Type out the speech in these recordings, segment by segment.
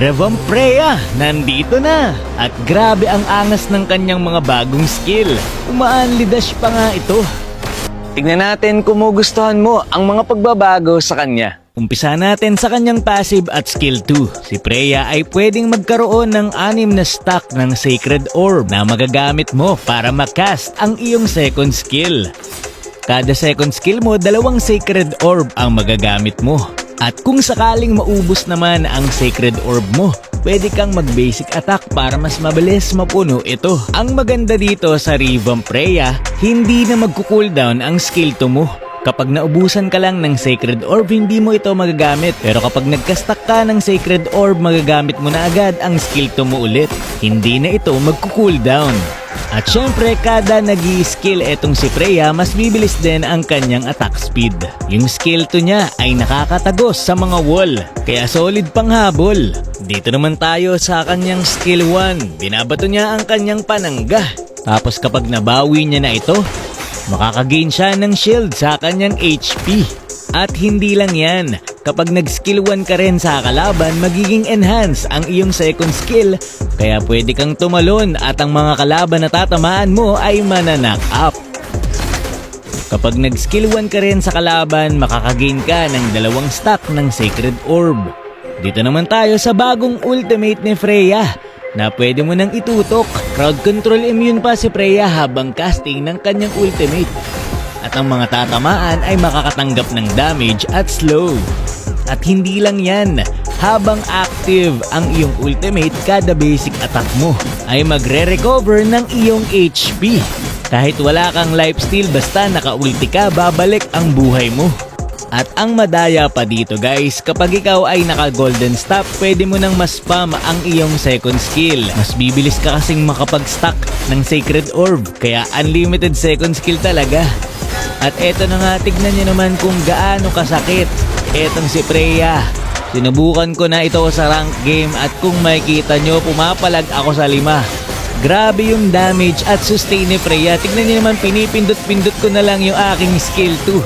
Revamp Freya, nandito na! At grabe ang angas ng kanyang mga bagong skill. Umaanli dash pa nga ito. Tignan natin kung magustuhan mo ang mga pagbabago sa kanya. Umpisa natin sa kanyang passive at skill 2. Si Freya ay pwedeng magkaroon ng anim na stack ng Sacred Orb na magagamit mo para makast ang iyong second skill. Kada second skill mo, dalawang Sacred Orb ang magagamit mo. At kung sakaling maubos naman ang Sacred Orb mo, pwede kang mag-basic attack para mas mabilis mapuno ito. Ang maganda dito sa Revamp Freya, hindi na magko-cooldown ang skill 2 mo. Kapag naubusan ka lang ng Sacred Orb, hindi mo ito magagamit. Pero kapag nagkastak ka ng Sacred Orb, magagamit mo na agad ang skill 2 mo ulit. Hindi na ito magko-cooldown. At syempre, kada nag skill etong si Freya, mas bibilis din ang kanyang attack speed. Yung skill 2 niya ay nakakatagos sa mga wall, kaya solid pang habol. Dito naman tayo sa kanyang skill 1. Binabato niya ang kanyang panangga. Tapos kapag nabawi niya na ito, makakagain siya ng shield sa kanyang HP. At hindi lang yan, kapag nag-skill 1 ka rin sa kalaban, magiging enhance ang iyong second skill, kaya pwede kang tumalon at ang mga kalaban na tatamaan mo ay mananock up. Kapag nag-skill 1 ka rin sa kalaban, makakagain ka ng dalawang stack ng Sacred Orb. Dito naman tayo sa bagong ultimate ni Freya na pwede mo nang itutok. Crowd control immune pa si Freya habang casting ng kanyang ultimate. At ang mga tatamaan ay makakatanggap ng damage at slow. At hindi lang yan, habang active ang iyong ultimate, kada basic attack mo ay magre-recover ng iyong HP. Kahit wala kang lifesteal basta naka-ulti ka, babalik ang buhay mo. At ang madaya pa dito guys, kapag ikaw ay naka-golden stop, pwede mo nang ma-spam ang iyong second skill. Mas bibilis ka kasing makapag-stack ng Sacred Orb, kaya unlimited second skill talaga. At eto na nga, tignan nyo naman kung gaano kasakit. Etong si Freya. Sinubukan ko na ito sa rank game at kung makikita nyo, pumapalag ako sa lima. Grabe yung damage at sustain ni Freya. Tignan nyo naman, pinipindot-pindot ko na lang yung aking skill 2.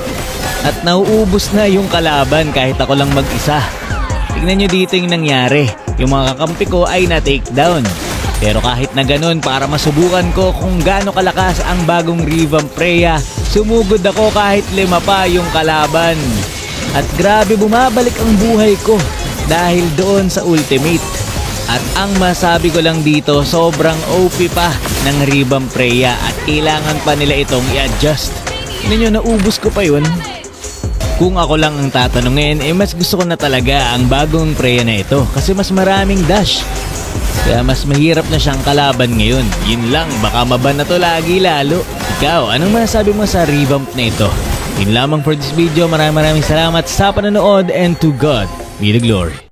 At nauubos na yung kalaban kahit ako lang mag-isa. Tignan nyo dito yung nangyari. Yung mga kakampi ko ay na-take down. Pero kahit na ganun, para masubukan ko kung gaano kalakas ang bagong Revamp Freya, sumugod ako kahit lima pa yung kalaban. At grabe bumabalik ang buhay ko dahil doon sa ultimate. At ang masabi ko lang dito, sobrang OP pa ng Revamp Freya at kailangan pa nila itong i-adjust. Ninyo, naubos ko pa yun. Kung ako lang ang tatanungin, eh mas gusto ko na talaga ang bagong Freya na ito kasi mas maraming dash. Kaya mas mahirap na siyang kalaban ngayon. Yun lang, baka maban na to lagi lalo. Ikaw, anong masasabi mo sa revamp na ito? Yun lamang for this video. Maraming maraming salamat sa panonood and to God be the glory.